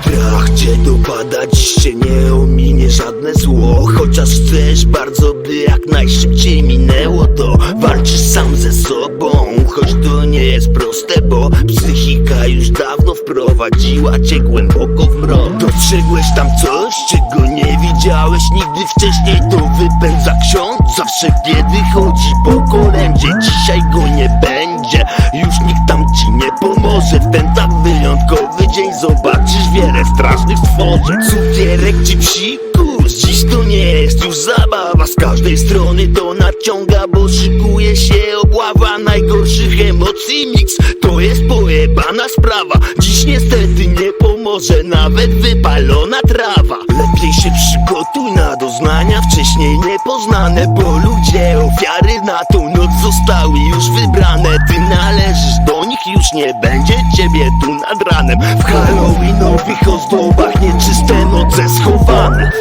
Strach cię dopada, dziś nie ominie żadne zło. Chociaż chcesz bardzo, by jak najszybciej minęło to Walczysz sam ze sobą, choć to nie jest proste Bo psychika już dawno wprowadziła cię głęboko w mrok. Dostrzegłeś tam coś, czego nie widziałeś nigdy wcześniej. To wypędza ksiądz, zawsze kiedy chodzi po kolędzie. dzień zobaczysz wiele strasznych stworzeń. Cukierek czy psikus, dziś to nie jest już zabawa. Z każdej strony to naciąga, bo szykuje się obława Najgorszych emocji. Miks, to jest pojebana sprawa. Dziś niestety nie pomoże nawet wypalona trawa. Lepiej się przygotuj na doznania wcześniej niepoznane Bo ludzie ofiary na tą noc zostały już wybrane nie będzie ciebie tu nad ranem. W halloweenowych ozdobach nieczyste noce schowane.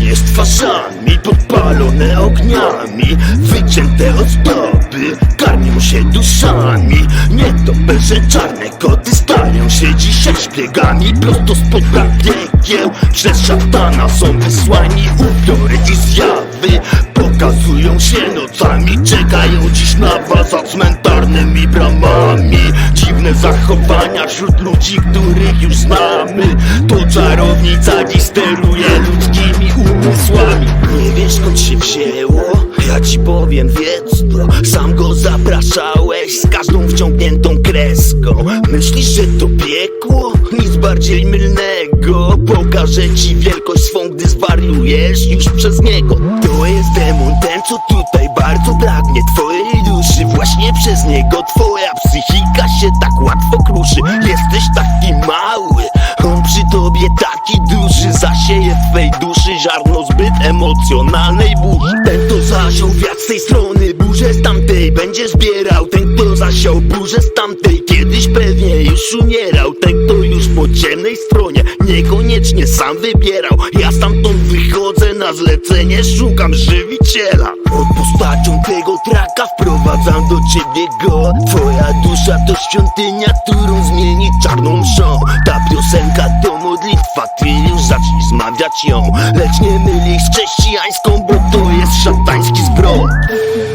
Jest fasan Podpalone ogniami Wycięte ozdoby Karmią się duszami. Nietoperze czarne koty Stają się dzisiaj szpiegami. Prosto spod piekieł Przez szatana są wysłani. Upiory i zjawy Pokazują się nocami. Czekają dziś na was, a cmentarz czarnymi bramami. Dziwne zachowania wśród ludzi, których już znamy. To czarownica dziś steruje ludzkimi umysłami. Nie wiesz skąd się wzięło? Ja ci powiem wiedz, wiedzno Sam go zapraszałeś z każdą wciągniętą kreską. Myślisz, że to piekło? Nic bardziej mylnego niego. Pokażę ci wielkość swą, gdy zwariujesz już przez niego. To jest demon ten, co tutaj bardzo pragnie twojej duszy. Właśnie przez niego twoja psychika się tak łatwo kruszy. Jesteś taki mały, on przy tobie taki duży. Zasieje w twej duszy ziarno zbyt emocjonalnej burzy. Ten to zasiął wiatr z tej strony, burzę z tamtej. Będzie zbierał, ten kto zasiał burzę z tamtej. Kiedyś pewnie już umierał, ten kto już po ciemnej stronie niekoniecznie sam wybierał. Ja stamtąd wychodzę na zlecenie, szukam żywiciela. Pod postacią tego traka wprowadzam do ciebie go. Twoja dusza to świątynia, którą zmieni czarną mszą. Ta piosenka to modlitwa, ty już zacznij zmawiać ją. Lecz nie myli z chrześcijańską, bo to jest szatański zbrodni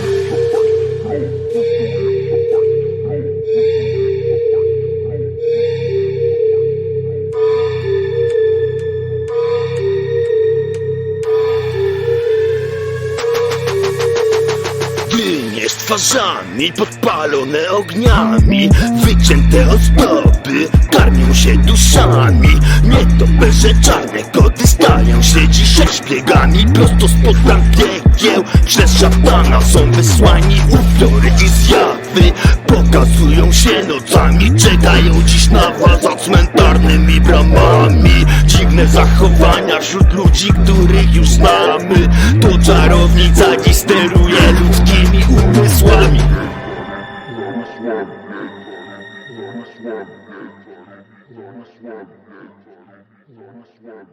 twarzami podpalone ogniami. Wycięte ozdoby karmią się duszami. Nie Nietoperze czarne koty stają się dzisiaj szpiegami. Prosto spod tam piekieł przez szatana Są wysłani ufiory i zjawy. Pokazują się nocami Czekają dziś na władza cmentarnymi bramami. Dziwne zachowania wśród ludzi, których już znamy. To czarownica dziś steruje ludzki swamp, swamp, swamp, swamp,